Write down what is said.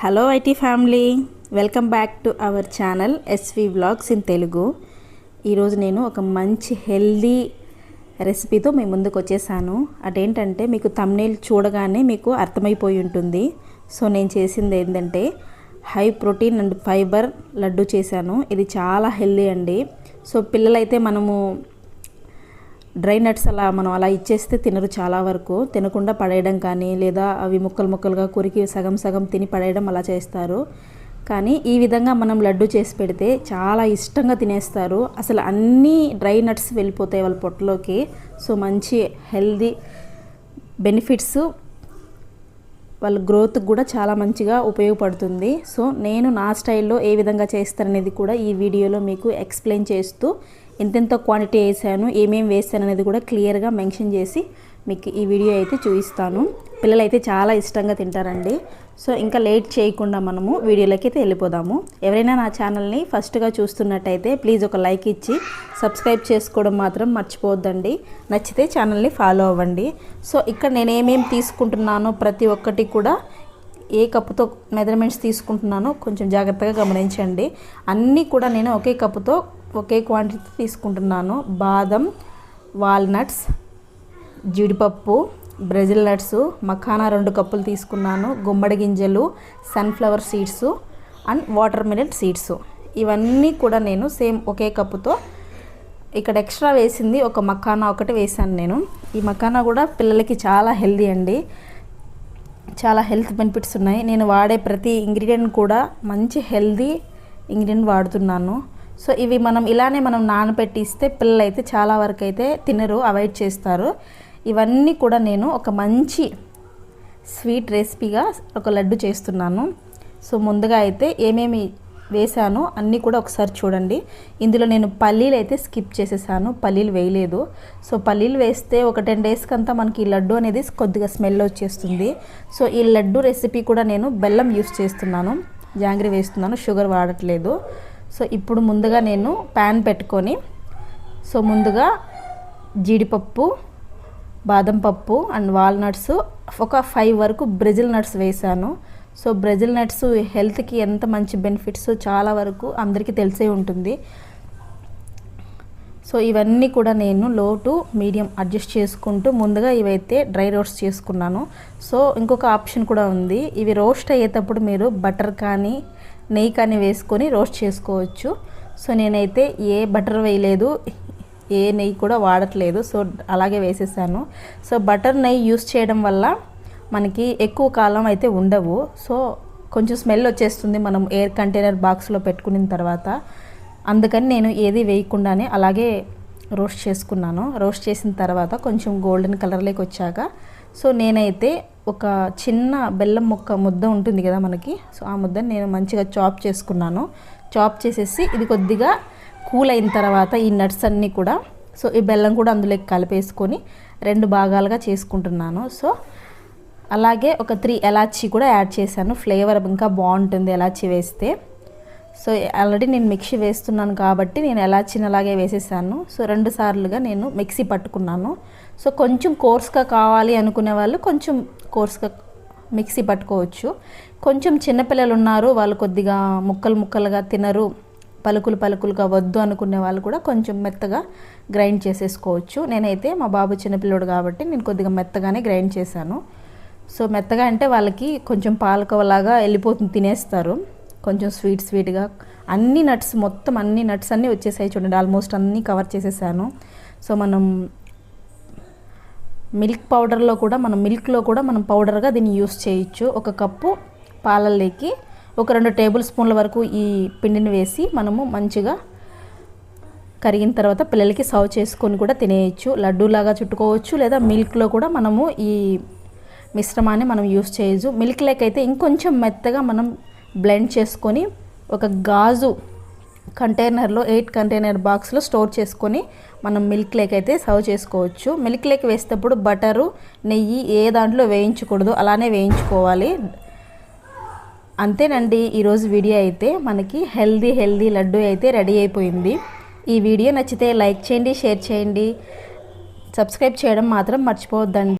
Hello IT family welcome back to our channel SV vlogs in Telugu. ఈరోజు నేను ఒక మంచి హెల్దీ రెసిపీతో మీ ముందుకు వచ్చేసాను. అదేంటంటే మీకు తమ్నేల్ చూడగానే మీకు అర్థమైపోయి ఉంటుంది. సో నేను చేసింది ఏంటంటే high protein and fibre laddu చేశాను. ఇది చాలా హెల్దీ అండి. సో పిల్లలైతే మనము డ్రై నట్స్ అలా మనం అలా ఇచ్చేస్తే తినరు చాలా వరకు. తినకుండా పడేయడం కానీ లేదా అవి ముక్కలు ముక్కలుగా కొరికి సగం సగం తిని పడేయడం అలా చేస్తారు. కానీ ఈ విధంగా మనం లడ్డు చేసి పెడితే చాలా ఇష్టంగా తినేస్తారు. అసలు అన్ని డ్రై నట్స్ వెళ్ళిపోతాయి వాళ్ళ పొట్టలోకి. సో మంచి హెల్దీ బెనిఫిట్స్ వాళ్ళ గ్రోత్కి కూడా చాలా మంచిగా ఉపయోగపడుతుంది. సో నేను నా స్టైల్లో ఏ విధంగా చేస్తాననేది కూడా ఈ వీడియోలో మీకు ఎక్స్ప్లెయిన్ చేస్తూ ఎంతెంత క్వాంటిటీ వేసాను ఏమేమి వేసాను అనేది కూడా క్లియర్గా మెన్షన్ చేసి మీకు ఈ వీడియో అయితే చూపిస్తాను. పిల్లలు అయితే చాలా ఇష్టంగా తింటారండి. సో ఇంకా లేట్ చేయకుండా మనము వీడియోలోకి అయితే వెళ్ళిపోదాము. ఎవరైనా నా ఛానల్ని ఫస్ట్గా చూస్తున్నట్టయితే ప్లీజ్ ఒక లైక్ ఇచ్చి సబ్స్క్రైబ్ చేసుకోవడం మాత్రం మర్చిపోవద్దండి. నచ్చితే ఛానల్ని ఫాలో అవ్వండి. సో ఇక్కడ నేను ఏమేమి తీసుకుంటున్నానో ప్రతి ఒక్కటి కూడా ఏ కప్పుతో మెజర్మెంట్స్ తీసుకుంటున్నానో కొంచెం జాగ్రత్తగా గమనించండి. అన్నీ కూడా నేను ఒకే కప్పుతో ఒకే క్వాంటిటీ తీసుకుంటున్నాను. బాదం వాల్నట్స్ జీడిపప్పు బ్రెజిల్ నట్స్ మఖానా రెండు కప్పులు తీసుకున్నాను. గుమ్మడి గింజలు sunflower seeds and watermelon seeds. ఇవన్నీ కూడా నేను సేమ్ ఒకే కప్పుతో ఇక్కడ ఎక్స్ట్రా వేసింది ఒక మఖానా ఒకటి వేసాను నేను. ఈ మఖానా కూడా పిల్లలకి చాలా హెల్దీ అండి. చాలా హెల్త్ బెనిఫిట్స్ ఉన్నాయి. నేను వాడే ప్రతి ఇంగ్రీడియంట్ కూడా మంచి హెల్దీ ఇంగ్రీడియంట్ వాడుతున్నాను. సో ఇవి మనం ఇలానే మనం నానబెట్టి ఇస్తే పిల్లలు అయితే చాలా వరకు అయితే తినరు అవాయిడ్ చేస్తారు. ఇవన్నీ కూడా నేను ఒక మంచి స్వీట్ రెసిపీగా ఒక లడ్డు చేస్తున్నాను. సో ముందుగా అయితే ఏమేమి వేసానో అన్నీ కూడా ఒకసారి చూడండి. ఇందులో నేను పల్లీలు అయితే స్కిప్ చేసేసాను పల్లీలు వేయలేదు. సో పల్లీలు వేస్తే ఒక టెన్ డేస్కి అంతా మనకి ఈ లడ్డు అనేది కొద్దిగా స్మెల్ వచ్చేస్తుంది. సో ఈ లడ్డు రెసిపీ కూడా నేను బెల్లం యూస్ చేస్తున్నాను. జాంగ్రీ వేస్తున్నాను షుగర్ వాడట్లేదు. సో ఇప్పుడు ముందుగా నేను ప్యాన్ పెట్టుకొని సో ముందుగా జీడిపప్పు బాదం పప్పు అండ్ వాల్నట్స్ ఒక ఫైవ్ వరకు బ్రెజిల్ నట్స్ వేసాను. సో బ్రెజిల్ నట్స్ హెల్త్కి ఎంత మంచి బెనిఫిట్స్ చాలా వరకు అందరికీ తెలిసే ఉంటుంది. సో ఇవన్నీ కూడా నేను లో టు మీడియం అడ్జస్ట్ చేసుకుంటూ ముందుగా ఇవైతే డ్రై రోస్ట్ చేసుకున్నాను. సో ఇంకొక ఆప్షన్ కూడా ఉంది. ఇవి రోస్ట్ అయ్యేటప్పుడు మీరు బటర్ కానీ నెయ్యి కానీ వేసుకొని రోస్ట్ చేసుకోవచ్చు. సో నేనైతే ఏ బటర్ వేయలేదు ఏ నెయ్యి కూడా వాడట్లేదు. సో అలాగే వేసేసాను. సో బటర్ నెయ్యి యూస్ చేయడం వల్ల మనకి ఎక్కువ కాలం అయితే ఉండవు. సో కొంచెం స్మెల్ వచ్చేస్తుంది మనం ఎయిర్ కంటైనర్ బాక్స్లో పెట్టుకున్న తర్వాత. అందుకని నేను ఏది వేయకుండానే అలాగే రోస్ట్ చేసుకున్నాను. రోస్ట్ చేసిన తర్వాత కొంచెం గోల్డెన్ కలర్లోకి వచ్చాక సో నేనైతే ఒక చిన్న బెల్లం ముక్క ముద్ద ఉంటుంది కదా మనకి సో ఆ ముద్దని నేను మంచిగా చాప్ చేసుకున్నాను. చాప్ చేసేసి ఇది కొద్దిగా కూల్ అయిన తర్వాత ఈ నట్స్ అన్నీ కూడా సో ఈ బెల్లం కూడా అందులోకి కలిపేసుకొని రెండు భాగాలుగా చేసుకుంటున్నాను. సో అలాగే ఒక త్రీ ఎలాచీ కూడా యాడ్ చేశాను. ఫ్లేవర్ ఇంకా బాగుంటుంది ఎలాచీ వేస్తే. సో ఆల్రెడీ నేను మిక్సీ వేస్తున్నాను కాబట్టి నేను ఎలా చిన్నలాగే వేసేసాను. సో రెండు సార్లుగా నేను మిక్సీ పట్టుకున్నాను. సో కొంచెం కోర్స్గా కావాలి అనుకునే వాళ్ళు కొంచెం కోర్స్గా మిక్సీ పట్టుకోవచ్చు. కొంచెం చిన్నపిల్లలు ఉన్నారు వాళ్ళు కొద్దిగా ముక్కలు ముక్కలుగా తినరు పలుకులు పలుకులుగా వద్దు అనుకునే వాళ్ళు కూడా కొంచెం మెత్తగా గ్రైండ్ చేసేసుకోవచ్చు. నేనైతే మా బాబు చిన్నపిల్లడు కాబట్టి నేను కొద్దిగా మెత్తగానే గ్రైండ్ చేశాను. సో మెత్తగా అంటే వాళ్ళకి కొంచెం పాలకవలాగా వెళ్ళిపోతుంది తినేస్తారు. కొంచెం స్వీట్ స్వీట్గా అన్ని నట్స్ మొత్తం అన్ని నట్స్ అన్నీ వచ్చేసాయి చూడండి. ఆల్మోస్ట్ అన్నీ కవర్ చేసేసాను. సో మనం మిల్క్ పౌడర్లో కూడా మనం మిల్క్లో కూడా మనం పౌడర్గా దీన్ని యూస్ చేయొచ్చు. ఒక కప్పు పాలల్లోకి ఒక రెండు టేబుల్ స్పూన్ల వరకు ఈ పిండిని వేసి మనము మంచిగా కరిగిన తర్వాత పిల్లలకి సర్వ్ చేసుకొని కూడా తినేయచ్చు. లడ్డూలాగా చుట్టుకోవచ్చు లేదా మిల్క్లో కూడా మనము ఈ మిశ్రమాన్ని మనం యూస్ చేయొచ్చు. మిల్క్ లేక్ అయితే ఇంకొంచెం మెత్తగా మనం బ్లెండ్ చేసుకొని ఒక గాజు కంటైనర్లో ఎయిట్ కంటైనర్ బాక్స్లో స్టోర్ చేసుకొని మనం మిల్క్ లేక్ అయితే సర్వ్ చేసుకోవచ్చు. మిల్క్ లేక్ వేసేటప్పుడు బటరు నెయ్యి ఏ దాంట్లో వేయించకూడదు అలానే వేయించుకోవాలి. అంతేనండి ఈరోజు వీడియో అయితే మనకి హెల్దీ హెల్దీ లడ్డు అయితే రెడీ అయిపోయింది. ఈ వీడియో నచ్చితే లైక్ చేయండి షేర్ చేయండి. సబ్స్క్రైబ్ చేయడం మాత్రం మర్చిపోవద్దండి.